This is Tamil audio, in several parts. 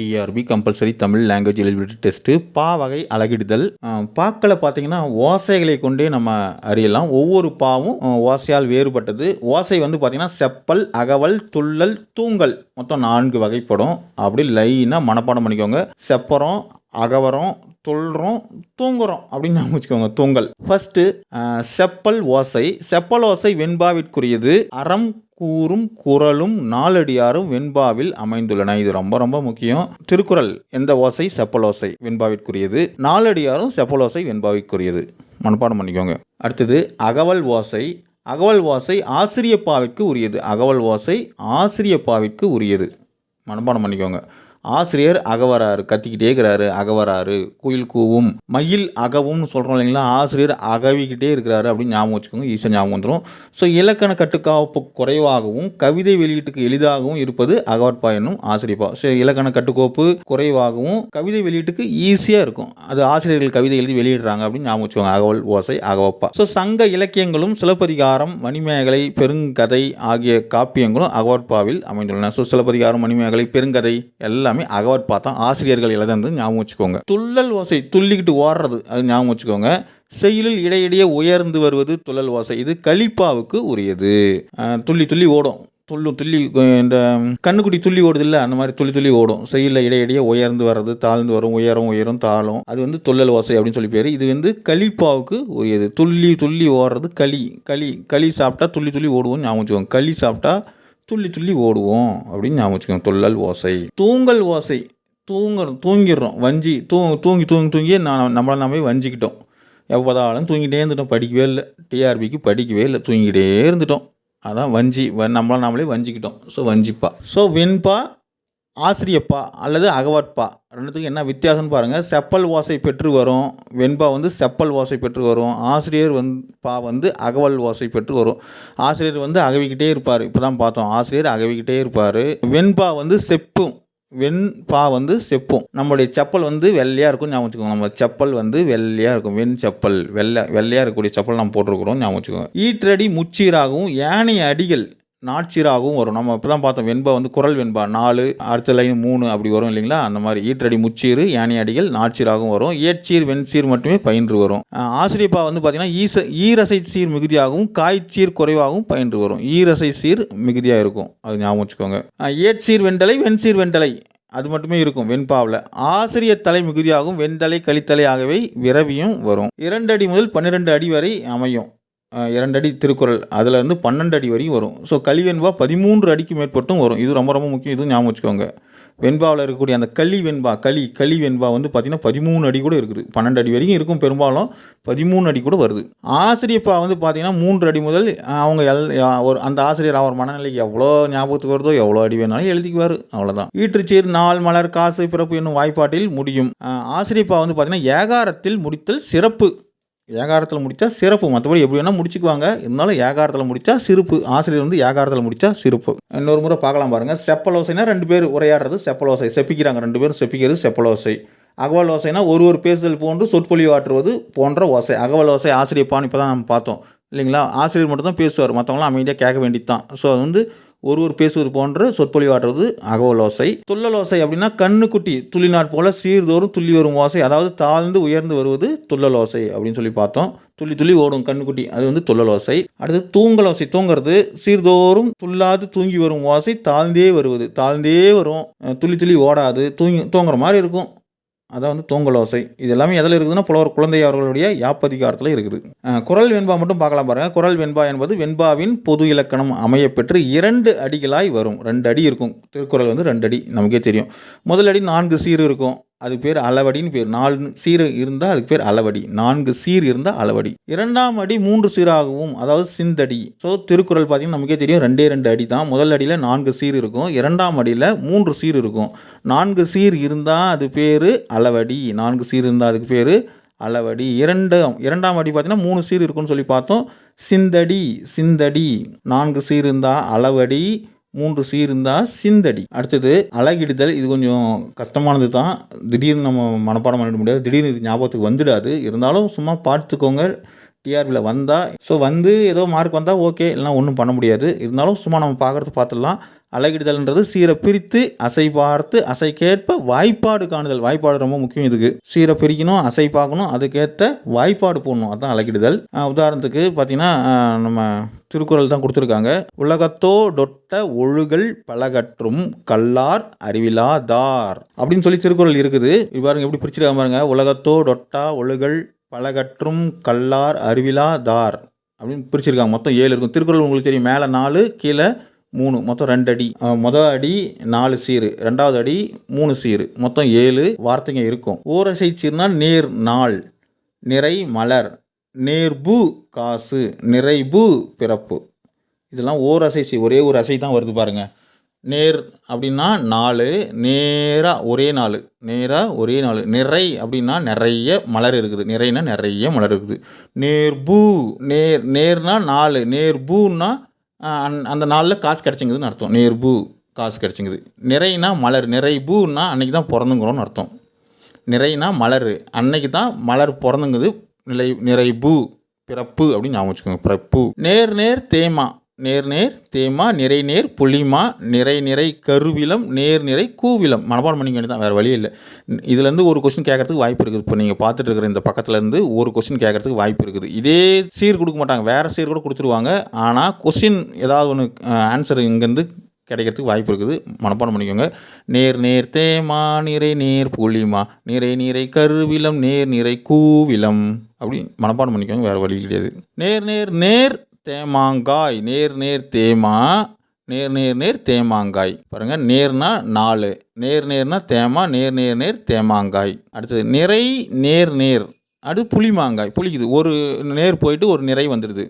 TRB compulsory Tamil language eligibility test பா வகை அழகிடுதல். பாக்களை பார்த்தீங்கன்னா ஓசைகளை கொண்டே நம்ம அறியலாம். ஒவ்வொரு பாவும் ஓசையால் வேறுபட்டது. ஓசை வந்து பார்த்தீங்கன்னா செப்பல் அகவல் துள்ளல் தூங்கல். மொத்தம் நான்கு வகைப்படும். அப்படி லைனாக மனப்பாடம் பண்ணிக்கோங்க. செப்பரம் அகவரம் துள்ளுறோம் தூங்குறோம் அப்படின்னு வச்சுக்கோங்க. தூங்கல். ஃபஸ்ட்டு செப்பல் ஓசை. செப்பல் ஓசை வெண்பாவிற்குரியது. அறம் கூறும் குரலும் நாலடியாரும் வெண்பாவில் அமைந்துள்ளன. இது ரொம்ப ரொம்ப முக்கியம். திருக்குறள் எந்த ஓசை? செப்பலோசை வெண்பாவிற்குரியது. நாலடியாரும் செப்பலோசை வெண்பாவிற்குரியது. மனப்பாடம் பண்ணிக்கோங்க. அடுத்தது அகவல் ஓசை. அகவல் ஓசை ஆசிரியப்பாவிற்கு உரியது. அகவல் ஓசை ஆசிரியப்பாவிற்கு உரியது. மனப்பாடம் பண்ணிக்கோங்க. ஆசிரியர் அகவராறு கத்திக்கிட்டே இருக்கிறாரு அகவராறு குயில் கூவும். மயில் அகவும்னு சொல்கிறோம் இல்லைங்களா? ஆசிரியர் அகவிக்கிட்டே இருக்கிறாரு அப்படின்னு ஞாபகம் வச்சுக்கோங்க ஈஸியாக ஞாபகம் வந்துடும் ஸோ இலக்கண கட்டுக்காப்பு குறைவாகவும் கவிதை வெளியீட்டுக்கு எளிதாகவும் இருப்பது அகவட்பா என்னும் ஆசிரியப்பா. ஸோ இலக்கண கட்டுக்கோப்பு குறைவாகவும் கவிதை வெளியீட்டுக்கு ஈஸியாக இருக்கும். அது ஆசிரியர்கள் கவிதை எழுதி வெளியிடுறாங்க அப்படின்னு ஞாபகம் வச்சுக்கோங்க அகவல் ஓசை அகவப்பா. ஸோ சங்க இலக்கியங்களும் சிலப்பதிகாரம் மணிமேகலை பெருங்கதை ஆகிய காப்பியங்களும் அகவற்பாவில் அமைந்துள்ளன. ஸோ சிலப்பதிகாரம் மணிமேகலை பெருங்கதை எல்லாம் அகவட் பார்த்தா ஆசிரியர்கள் எழுதுனது ஞாபகம் வச்சுக்கோங்க. துள்ளல் ஓசை துள்ளிக்கிட்டு ஓடுறது அது ஞாபகம் வச்சுக்கோங்க. செயலில் இடையிடையே உயர்ந்து வருவது துள்ளல் ஓசை. இது கலிப்பாவுக்கு உரியது. துள்ளி துள்ளி ஓடும். துள்ளு துள்ளி இந்த கண்ணுக்குட்டி துள்ளி ஓடுது இல்லை அந்த மாதிரி துள்ளி துள்ளி ஓடும். செயலில் இடையிடையே உயர்ந்து வர்றது தாழ்ந்து வரும் உயரம் உயரும் தாழும். அது வந்து துள்ளல் ஓசை அப்படின்னு சொல்லி பேர். இது வந்து களிப்பாவுக்கு உரியது. துள்ளி துள்ளி ஓடுறது களி களி களி சாப்பிட்டா துள்ளி துள்ளி ஓடுவோம் ஞாபகம் வச்சுக்கோங்க. களி சாப்பிட்டா துள்ளி துள்ளி ஓடுவோம் அப்படின்னு ஞாபகம் வச்சுக்கோங்க. துள்ளல் ஓசை. தூங்கல் ஓசை. தூங்குறோம் தூங்கிடுறோம். வஞ்சி தூ தூங்கி தூங்கி தூங்கி நான் நம்மளை நாமே வஞ்சிக்கிட்டோம். எப்போ பார்த்தாலும் தூங்கிட்டே இருந்துட்டோம். படிக்கவே இல்லை. டிஆர்பிக்கு படிக்கவே இல்லை. தூங்கிட்டே இருந்துட்டோம். அதான் வஞ்சி. நம்மளை நாமளே வஞ்சிக்கிட்டோம். ஸோ வஞ்சிப்பா. ஸோ வெண்பா ஆசிரியப்பா அல்லது அகவற்பா? ரெண்டுத்துக்கும் என்ன வித்தியாசம்னு பாருங்கள் செப்பல் ஓசை பெற்று வரும். வெண்பா வந்து செப்பல் ஓசை பெற்று வரும். ஆசிரியர் வந்து பா வந்து அகவல் ஓசை பெற்று வரும். ஆசிரியர் வந்து அகவிக்கிட்டே இருப்பார். இப்போ தான் பார்த்தோம். ஆசிரியர் அகவிக்கிட்டே இருப்பார். வெண்பா வந்து செப்பும். வெண்பா வந்து செப்பும். நம்மளுடைய செப்பல் வந்து வெள்ளையாக இருக்கும் ஞாபகம் வச்சுக்கோங்க. நம்ம செப்பல் வந்து வெள்ளையாக இருக்கும். வெண் செப்பல். வெள்ளை வெள்ளையாக இருக்கக்கூடிய செப்பல் நம்ம போட்டிருக்கிறோம் ஞாபகம் வச்சுக்கோங்க. ஈற்றடி முச்சீராகவும் ஏனைய அடிகள் நாட்சீராகவும் வரும். நம்ம இப்போ தான் பார்த்தோம் வெண்பா வந்து குரல் வெண்பா. நாலு அடுத்த லைன் மூணு அப்படி வரும் இல்லைங்களா? அந்த மாதிரி ஈற்றடி முச்சீர் யானை அடிகள் நாட்சீராகவும் வரும். ஏட்சீர் வெண்சீர் மட்டுமே பயின்று வரும். ஆசிரியப்பா வந்து பார்த்தீங்கன்னா ஈச ஈரசை சீர் மிகுதியாகவும் காய்ச்சீர் குறைவாகவும் பயின்று வரும். ஈரசை சீர் மிகுதியாக இருக்கும். அது ஞாபகம் வச்சுக்கோங்க. ஏட்சீர் வெண்டலை வெண்சீர் வெண்டலை அது மட்டுமே இருக்கும் வெண்பாவில். ஆசிரியர் தலை மிகுதியாகவும் வெண்தலை கழித்தலை ஆகவே விரவியும் வரும். இரண்டு அடி முதல் பன்னிரெண்டு அடி வரை அமையும். இரண்டடி இரண்டு அடி திருக்குறள். அதில் இருந்து பன்னெண்டு அடி வரையும் வரும். ஸோ கலிவெண்பா பதிமூன்று அடிக்கு மேற்பட்டும் வரும். இது ரொம்ப ரொம்ப முக்கியம். இதுவும் ஞாபகம் வச்சுக்கோங்க. வெண்பாவில் இருக்கக்கூடிய அந்த களி வெண்பா களி களி வெண்பா வந்து பார்த்திங்கன்னா பதிமூணு அடி கூட இருக்குது. பன்னெண்டு அடி வரைக்கும் இருக்கும். பெரும்பாலும் பதிமூணு அடி கூட வருது. ஆசிரியப்பா வந்து பார்த்திங்கன்னா மூன்று அடி முதல் அவங்க எல் ஒரு அந்த ஆசிரியர் அவர் மனநிலைக்கு எவ்வளோ ஞாபகத்துக்கு வருதோ எவ்வளோ அடி வேணாலும் எழுதிக்குவார். அவ்வளோதான் ஈற்றுச்சீர் நாள் மலர் காசு பிறப்பு என்னும் வாய்ப்பாட்டில் முடியும். ஆசிரியப்பா வந்து பார்த்திங்கன்னா ஏகாரத்தில் முடித்தல் சிறப்பு. ஏகாரத்தில் முடித்தா சிறப்பு. மற்றபடி எப்படி வேணால் முடிச்சுக்குவாங்க. இருந்தாலும் ஏகாரத்தில் முடித்தா சிறப்பு. ஆசிரியர் வந்து ஏகாரத்தில் முடித்தா சிறப்பு. இன்னொரு முறை பார்க்கலாம் பாருங்கள் செப்பலோசைனா ரெண்டு பேர் உரையாடுறது செப்பலோசை. செப்பிக்கிறாங்க. ரெண்டு பேரும் செப்பிக்கிறது செப்பலோசை. அகவல் ஓசைனா ஒரு ஒரு பேசுதல் போன்று சொற்பொழிவு ஆற்றுவது போன்ற ஓசை. அகவல் ஓசை ஆசிரியப்பான்னு இப்போ தான் நம்ம பார்த்தோம். இல்லைங்களா? ஆசிரியர் மட்டும் தான் பேசுவார். மற்றவங்களாம் அமைதியாக கேட்க வேண்டியது தான் ஸோ அது வந்து ஒரு ஒரு பேசுவது போன்ற சொற்பொழிவாற்றுவது அகவலோசை. துள்ளலோசை துள்ளல் ஓசை அப்படின்னா கண்ணுக்குட்டி துள்ளினாற் போல சீர்தோறும் துள்ளி வரும் ஓசை அதாவது தாழ்ந்து உயர்ந்து வருவது துள்ளல் ஓசை அப்படின்னு சொல்லி பார்த்தோம். துள்ளி துள்ளி ஓடும் கண்ணுக்குட்டி அது வந்து துள்ளல் ஓசை அடுத்து தூங்கலோசை தூங்குறது சீர்தோறும் துள்ளாது தூங்கி வரும் ஓசை தாழ்ந்தே வருவது தாழ்ந்தே வரும். துள்ளி துள்ளி ஓடாது தூங்கி தூங்குற மாதிரி இருக்கும். அதான் வந்து தூங்கல் ஓசை இது எல்லாமே எதில் இருக்குதுன்னா புலவர் குழந்தை அவர்களுடைய யாப்பதிகாரத்தில் இருக்குது. குரல் வெண்பா மட்டும் பார்க்கலாம் பாருங்க. குரல் வெண்பா என்பது வெண்பாவின் பொது இலக்கணம் அமையப்பெற்று இரண்டு அடிகளாய் வரும். ரெண்டு அடி இருக்கும். திருக்குறள் வந்து ரெண்டு அடி. நமக்கே தெரியும். முதல் அடி நான்கு சீர் இருக்கும். அதுக்கு பேர் அளவடின்னு பேர். நாலு சீர் இருந்தால் அதுக்கு பேர் அளவடி. நான்கு சீர் இருந்தால் அளவடி. இரண்டாம் அடி மூன்று சீராகவும் அதாவது சிந்தடி. ஸோ திருக்குறள் பார்த்தீங்கன்னா நமக்கே தெரியும் ரெண்டே ரெண்டு அடி தான் முதல் அடியில் நான்கு சீர் இருக்கும். இரண்டாம் அடியில் மூன்று சீர் இருக்கும். நான்கு சீர் இருந்தால் அது பேர் அளவடி. நான்கு சீர் இருந்தால் அதுக்கு பேர் அளவடி. இரண்டு இரண்டாம் அடி பார்த்தீங்கன்னா மூணு சீர் இருக்குன்னு சொல்லி பார்த்தோம். சிந்தடி சிந்தடி. நான்கு சீர் இருந்தால் அளவடி. மூன்று சீர் இருந்தால் சிந்தடி. அடுத்தது அழகிடுதல் இது கொஞ்சம் கஷ்டமானது தான் திடீர்னு நம்ம மனப்பாடம் பண்ணிட முடியாது. திடீர்னு இது ஞாபகத்துக்கு வந்துடாது. இருந்தாலும் சும்மா பார்த்துக்கோங்க. டிஆர்பியில் வந்தால் ஸோ வந்து ஏதோ மார்க் வந்தால் ஓகே இல்லைனா ஒன்றும் பண்ண முடியாது. இருந்தாலும் சும்மா நம்ம பார்க்குறது பார்த்துடலாம். அலகிடுதல்ன்றது சீரை பிரித்து அசை பார்த்து அசைக்கேற்ப வாய்ப்பாடு காணுதல். வாய்ப்பாடு ரொம்ப முக்கியம் இதுக்கு. சீரை பிரிக்கணும் அசை பார்க்கணும் அதுக்கேற்ற வாய்ப்பாடு போடணும். அதுதான் அலகிடுதல் உதாரணத்துக்கு பார்த்தீங்கன்னா நம்ம திருக்குறள் தான் கொடுத்துருக்காங்க. உலகத்தோ டொட்ட ஒழுகல் பலகற்றும் கல்லார் அறிவிலாதார் அப்படின்னு சொல்லி திருக்குறள் இருக்குது. இவ்வாறு எப்படி பிரிச்சிருக்காங்க பாருங்க. உலகத்தோ டொட்டா ஒழுகல் பலகற்றும் கல்லார் அறிவிலாதார் அப்படின்னு பிரிச்சிருக்காங்க. மொத்தம் ஏழு இருக்கும். திருக்குறள் உங்களுக்கு தெரியும். மேலே நாலு கீழே மூணு மொத்தம் ரெண்டு அடி மொதல் அடி நாலு சீரு ரெண்டாவது அடி மூணு சீரு மொத்தம் ஏழு வார்த்தைங்க இருக்கும். ஓரசை சீர்னா நேர் நாள் நிறை மலர் நேர்பு காசு நிறைபு பிறப்பு. இதெல்லாம் ஓரசை சீ ஒரே ஒரு அசை தான் வருது பாருங்கள் நேர் அப்படின்னா நாலு நேராக ஒரே நாள் நேராக ஒரே நாள் நிறை அப்படின்னா நிறைய மலர் இருக்குது. நிறைனா நிறைய மலர் இருக்குது. நேர்பூ நேர் நேர்னா நாலு நேர்பூன்னா பூன்னா அந்த- அந்த நாளில் காசு கிடச்சிங்குதுன்னு அர்த்தம். நேர்பூ காசு கிடச்சிங்குது. நிறைனா மலர். நிறைபூன்னா அன்றைக்கி தான் பிறந்துங்கிறோன்னு அர்த்தம். நிறைனா மலர். அன்னைக்கு தான் மலர் பிறந்துங்குது. நிலை நிறைபூ பிறப்பு அப்படின்னு ஞாபகம் வச்சுக்கோங்க. பிறப்பு. நேர் நேர் தேமா. நேர் நேர் தேமா நிறைநேர் புளிமா நிறை நிறை கருவிலம் நேர் நிறை கூவிலம் மனப்பாடம் பண்ணிக்க வேண்டியதான் வேறு வழி இல்லை. இதுலேருந்து ஒரு கொஸ்டின் கேட்கறதுக்கு வாய்ப்பு இருக்குது. இப்போ நீங்கள் பார்த்துட்டு இருக்கிற இந்த பக்கத்துலேருந்து ஒரு கொஸ்டின் கேட்கறதுக்கு வாய்ப்பு இருக்குது. இதே சீர் கொடுக்க மாட்டாங்க. வேறு சீர் கூட கொடுத்துருவாங்க. ஆனால் கொஸ்டின் ஏதாவது ஒன்று ஆன்சர் இங்கேருந்து கிடைக்கிறதுக்கு வாய்ப்பு இருக்குது. மனப்பாடம் பண்ணிக்கோங்க. நேர் நேர் தேமா நிறை நேர் புளிமா நிறை நிறை கருவிலம் நேர் நிறை கூவிலம் அப்படி மனப்பாடம் பண்ணிக்கோங்க வேறு வழி கிடையாது. நேர் நேர் நேர் தேமாங்காய் நேர் நேர் தேமா நேர் நேர் நேர் தேமாங்காய். பாருங்க நேர்னா நாலு நேர் நேர்னா தேமா நேர் நேர் நேர் தேமாங்காய். அடுத்தது நிறை நேர் நேர். அடுத்து புளிமாங்காய் புளிக்குது. ஒரு நேர் போயிட்டு ஒரு நிறை வந்துடுது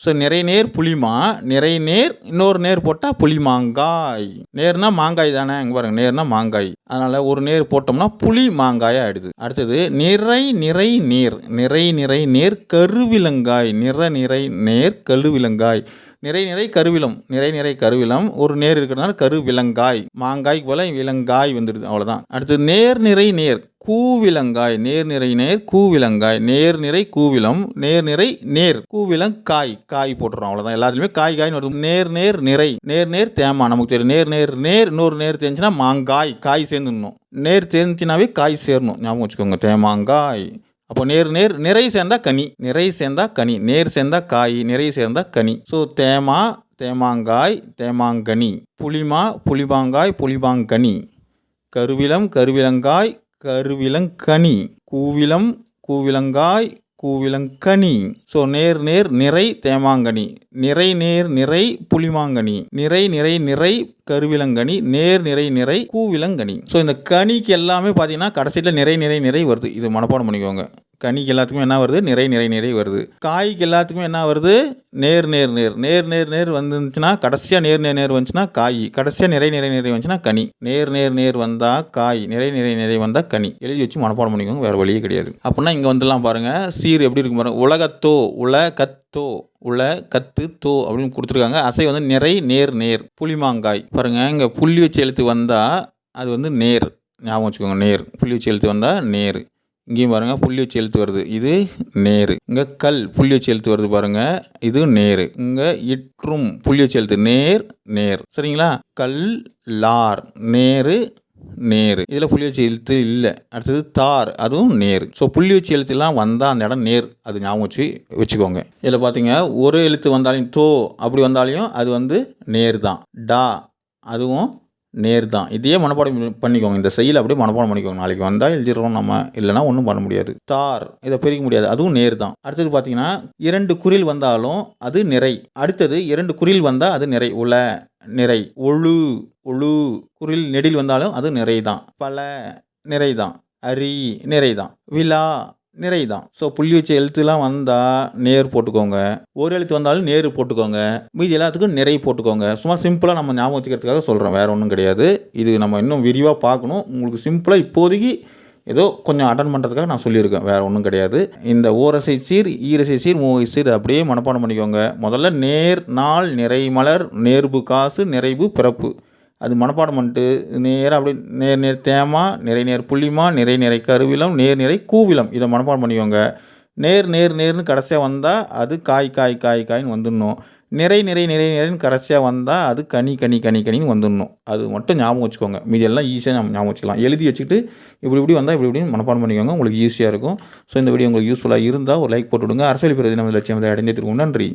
ஸோ நிறைய நேர் புளிமா நிறைய நேர் இன்னொரு நேர் போட்டால் புளி மாங்காய் நேர்னா மாங்காய் தானே இங்கே பாருங்க நேர்னா மாங்காய். அதனால் ஒரு நேர் போட்டோம்னா புளி மாங்காய் ஆகிடுது அடுத்தது நிறை நிறை நேர் நிறை நிறை நேர் கருவிலங்காய் நிற நிறை நேர் கருவிலங்காய். நிறை நிறை கருவிலம் நிறை நிறை கருவிலம் ஒரு நேர் இருக்கிறதுனால கருவிலங்காய். மாங்காய்க்கு போல விலங்காய் வந்துடுது அவ்வளோதான் அடுத்து நேர் நிறை நேர். கூவிலங்காய் நேர் நிறை நேர் கூவிலங்காய் நேர் நிறை கூவிலம் நேர் நிறை நேர் கூவிலங் காய் காய் போட்டுறோம் அவ்வளோதான் எல்லாத்துலேயுமே காய் காய்னு வருது. நேர் நேர் நிறை நேர் நேர் தேமா நமக்கு தெரியும். நேர் நேர் நேர் இன்னொரு நேர் தெரிஞ்சுன்னா மாங்காய் காய் சேர்ந்துடணும். நேர் தெரிஞ்சுனாவே காய் சேரணும். ஞாபகம் வச்சுக்கோங்க தேமாங்காய். அப்போ நேர் நேர் நிறை சேர்ந்தா கனி நிறை சேர்ந்தா கனி நேர் சேர்ந்தா காய் நிறை சேர்ந்தா கனி. ஸோ தேமா தேமாங்காய் தேமாங்கனி. புளிமா புளிபாங்காய் புளிபாங்கனி கருவிலம் கருவிலங்காய் கருவிலங்கனி. கூவிலம் கூவிலங்காய் கூவிலங்கனி. ஸோ நேர் நேர் நிறை தேமாங்கனி. நிறை நேர் நிறை புளிமாங்கனி. நிறை நிறை நிறை கருவிலங்கனி. நேர் நிறை நிறை கூவிலங்கனி. ஸோ இந்த கனிக்கு எல்லாமே பார்த்தீங்கன்னா கடைசியில் நிறை நிறை நிறை வருது. இது மனப்பாடம் பண்ணிக்கோங்க. கனிக்கு எல்லாத்துக்குமே என்ன வருது? நிறை நிறை நிறை வருது. காய்க்கு எல்லாத்துக்குமே என்ன வருது? நேர் நேர் நேர். நேர் நேர் நேர் வந்துச்சுன்னா கடைசியாக நேர் நேர் நேர் வந்துச்சுன்னா காய். கடைசியாக நிறை நிறை நிறை வந்துச்சுன்னா கனி. நேர் நேர் நேர் வந்தால் காய். நிறை நிறை நிறை வந்தால் கனி. எழுதி வச்சு மனப்பாடம் பண்ணிக்கோங்க. வேறு வழியே கிடையாது. அப்படின்னா இங்கே வந்துடலாம் பாருங்கள் சீர் எப்படி இருக்கும் பாருங்கள் உலகத்தோ உல கத்தோ உல கத்து தோ அப்படின்னு கொடுத்துருக்காங்க. அசை வந்து நிறை நேர் நேர். புளிமாங்காய். பாருங்கள் இங்கே புள்ளி வச்சு எழுத்து வந்தால் அது வந்து நேர். ஞாபகம் வச்சுக்கோங்க. நேர். புள்ளி வச்சு எழுத்து வந்தால் நேர். இங்கேயும் பாருங்கள் புள்ளி வச்சு எழுத்து வருது. இது நேர். இங்கே கல் புள்ளி வச்சு எழுத்து வருது பாருங்கள் இது நேர். இங்கே இற்றும் புள்ளி வச்சு எழுத்து நேர் நேர். சரிங்களா? கல் லார். நேரு நேர். இதில் புள்ளி வச்சு எழுத்து இல்லை. அடுத்தது தார் அதுவும் நேர். ஸோ புள்ளி வச்சு எழுத்துலாம் வந்தால் அந்த இடம் நேர். அது ஞாபகம் வச்சு வச்சுக்கோங்க. இதில் பார்த்தீங்க ஒரு எழுத்து வந்தாலையும் தோ அப்படி வந்தாலையும் அது வந்து நேர் தான். டா அதுவும் நேர் தான் இதையே மனப்பாடம் பண்ணிக்கோங்க. இந்த செயல் அப்படியே மனப்பாடம் பண்ணிக்கோங்க. நாளைக்கு வந்தால் எழுதிடுறோம் நம்ம. இல்லைன்னா ஒன்றும் பண்ண முடியாது. தார். இதை பிரிக்க முடியாது. அதுவும் நேர் தான் அடுத்தது பார்த்தீங்கன்னா இரண்டு குறில் வந்தாலும் அது நிறை. அடுத்தது இரண்டு குறில் வந்தால் அது நிறை. உல நிறை. ஒழு ஒழு. குறில் நெடில் வந்தாலும் அது நிறை தான் பல நிறை தான் அரி நிறை தான் விழா நிறை தான் ஸோ புள்ளி வச்ச எழுத்துலாம் வந்தால் நேர் போட்டுக்கோங்க. ஒரு எழுத்து வந்தாலும் நேர் போட்டுக்கோங்க. மீதி எல்லாத்துக்கும் நிறை போட்டுக்கோங்க. சும்மா சிம்பிளாக நம்ம ஞாபகம் வச்சுக்கிறதுக்காக சொல்கிறோம் வேறு ஒன்றும் கிடையாது. இது நம்ம இன்னும் விரிவாக பார்க்கணும். உங்களுக்கு சிம்பிளாக இப்போதைக்கு ஏதோ கொஞ்சம் அட்டன் பண்ணுறதுக்காக நான் சொல்லியிருக்கேன். வேறு ஒன்றும் கிடையாது. இந்த ஓரசை சீர் ஈரசை சீர் மூவை சீர் அப்படியே மனப்பாடம் பண்ணிக்கோங்க. முதல்ல நேர் நாள் நிறை மலர் காசு நிறைவு பிறப்பு. அது மனப்பாடம் பண்ணிட்டு நேராக அப்படியே நேர் நேர் தேமா நிறை நேர் புள்ளிமா நிறை நிறை கருவிலம் நேர் நிறை கூவிலம். இதை மனப்பாடம் பண்ணிக்கோங்க. நேர் நேர் நேர்னு கடைசியாக வந்தால் அது காய் காய் காய் காய்ன்னு வந்துடணும். நிறை நிறை நிறை நிறைன்னு கடைசியாக வந்தால் அது கனி கனி கனி கனின்னு வந்துடணும். அது மட்டும் ஞாபகம் வச்சுக்கோங்க. மீதி எல்லாம் ஈஸியாக நம்ம ஞாபகம் வச்சுக்கலாம். எழுதி வச்சுக்கிட்டு இப்படி இப்படி வந்தால் இப்படி இப்படின்னு மனப்பாடம் பண்ணிக்கோங்க. உங்களுக்கு ஈஸியாக இருக்கும். ஸோ இந்த வீடியோ உங்களுக்கு யூஸ்ஃபுல்லாக இருந்தால் ஒரு லைக் போட்டு விடுங்க. அரசியல் பிரதி நம்ம லட்சியம் அடைந்தே திருவோம் நன்றி.